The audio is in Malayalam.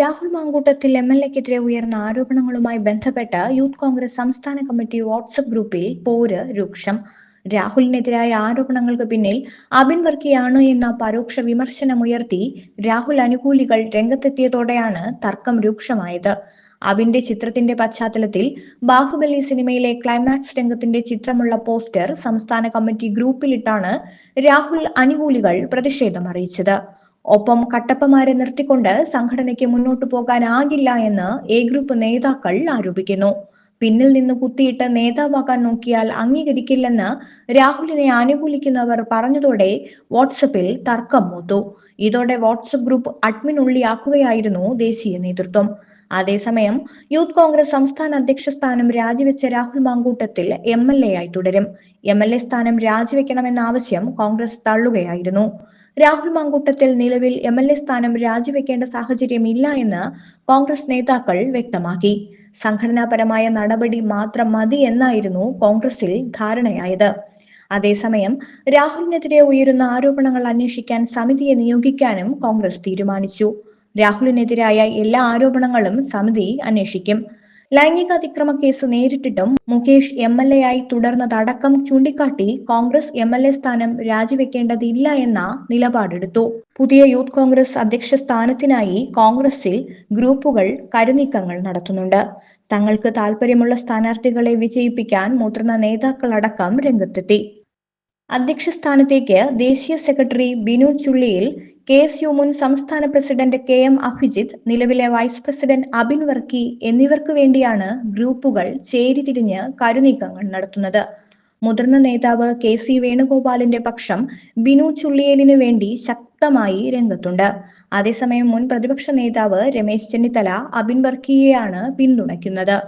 രാഹുൽ മാങ്കൂട്ടത്തിൽ എം എൽ എക്കെതിരെ ഉയർന്ന ആരോപണങ്ങളുമായി ബന്ധപ്പെട്ട് യൂത്ത് കോൺഗ്രസ് സംസ്ഥാന കമ്മിറ്റി വാട്സപ്പ് ഗ്രൂപ്പിൽ പോര് രൂക്ഷം. രാഹുലിനെതിരായ ആരോപണങ്ങൾക്ക് പിന്നിൽ അബിൻ വർക്കിയാണ് എന്ന പരോക്ഷ വിമർശനമുയർത്തി രാഹുൽ അനുകൂലികൾ രംഗത്തെത്തിയതോടെയാണ് തർക്കം രൂക്ഷമായത്. അബിന്റെ ചിത്രത്തിന്റെ പശ്ചാത്തലത്തിൽ ബാഹുബലി സിനിമയിലെ ക്ലൈമാക്സ് രംഗത്തിന്റെ ചിത്രമുള്ള പോസ്റ്റർ സംസ്ഥാന കമ്മിറ്റി ഗ്രൂപ്പിലിട്ടാണ് രാഹുൽ അനുകൂലികൾ പ്രതിഷേധം അറിയിച്ചത്. ഒപ്പം കട്ടപ്പമാരെ നിർത്തിക്കൊണ്ട് സംഘടനയ്ക്ക് മുന്നോട്ടു പോകാനാകില്ല എന്ന് എ ഗ്രൂപ്പ് നേതാക്കൾ ആരോപിക്കുന്നു. പിന്നിൽ നിന്ന് കുത്തിയിട്ട് നേതാവാക്കാൻ നോക്കിയാൽ അംഗീകരിക്കില്ലെന്ന് രാഹുലിനെ അനുകൂലിക്കുന്നവർ പറഞ്ഞതോടെ വാട്സപ്പിൽ തർക്കം മൂത്തു. ഇതോടെ വാട്സപ്പ് ഗ്രൂപ്പ് അഡ്മിൻ ഉള്ളിയാക്കുകയായിരുന്നു ദേശീയ നേതൃത്വം. അതേസമയം യൂത്ത് കോൺഗ്രസ് സംസ്ഥാന അധ്യക്ഷ സ്ഥാനം രാജിവെച്ച Rahul Mamkootathil M L A ആയി തുടരും. എം എൽ എ സ്ഥാനം രാജിവെക്കണമെന്ന ആവശ്യം കോൺഗ്രസ് തള്ളുകയായിരുന്നു. രാഹുൽ മാങ്കൂട്ടത്തിൽ നിലവിൽ എം എൽ എ സ്ഥാനം രാജിവെക്കേണ്ട സാഹചര്യമില്ല എന്ന് കോൺഗ്രസ് നേതാക്കൾ വ്യക്തമാക്കി. സംഘടനാപരമായ നടപടി മാത്രം മതി എന്നായിരുന്നു കോൺഗ്രസിൽ ധാരണയായത്. അതേസമയം രാഹുലിനെതിരെ ഉയരുന്ന ആരോപണങ്ങൾ അന്വേഷിക്കാൻ സമിതിയെ നിയോഗിക്കാനും കോൺഗ്രസ് തീരുമാനിച്ചു. രാഹുലിനെതിരായ എല്ലാ ആരോപണങ്ങളും സമിതി അന്വേഷിക്കും. ലൈംഗിക അതിക്രമ കേസ് നേരിട്ടിട്ടും മുകേഷ് എം എൽ എ ആയി തുടർന്നതടക്കം ചൂണ്ടിക്കാട്ടി കോൺഗ്രസ് എം എൽ എ സ്ഥാനം രാജിവെക്കേണ്ടതില്ല എന്ന നിലപാടെടുത്തു. പുതിയ യൂത്ത് കോൺഗ്രസ് അധ്യക്ഷ സ്ഥാനത്തിനായി കോൺഗ്രസിൽ ഗ്രൂപ്പുകൾ കരുനീക്കങ്ങൾ നടത്തുന്നുണ്ട്. തങ്ങൾക്ക് താൽപര്യമുള്ള സ്ഥാനാർത്ഥികളെ വിജയിപ്പിക്കാൻ മുതിർന്ന നേതാക്കളടക്കം രംഗത്തെത്തി. അധ്യക്ഷ സ്ഥാനത്തേക്ക് ദേശീയ secretary Binu Chulliyil K S U മുൻ സംസ്ഥാന പ്രസിഡന്റ് കെ എം അഭിജിത്ത് നിലവിലെ വൈസ് പ്രസിഡന്റ് അബിൻ വർക്കി എന്നിവർക്ക് വേണ്ടിയാണ് ഗ്രൂപ്പുകൾ ചേരിതിരിഞ്ഞ് കരുനീക്കങ്ങൾ നടത്തുന്നത്. മുതിർന്ന നേതാവ് കെ സി വേണുഗോപാലിന്റെ പക്ഷം ബിനു ചുള്ളിയേലിനു വേണ്ടി ശക്തമായി രംഗത്തുണ്ട്. അതേസമയം മുൻ പ്രതിപക്ഷ നേതാവ് രമേശ് ചെന്നിത്തല അബിൻ വർക്കിയെയാണ് പിന്തുണയ്ക്കുന്നത്.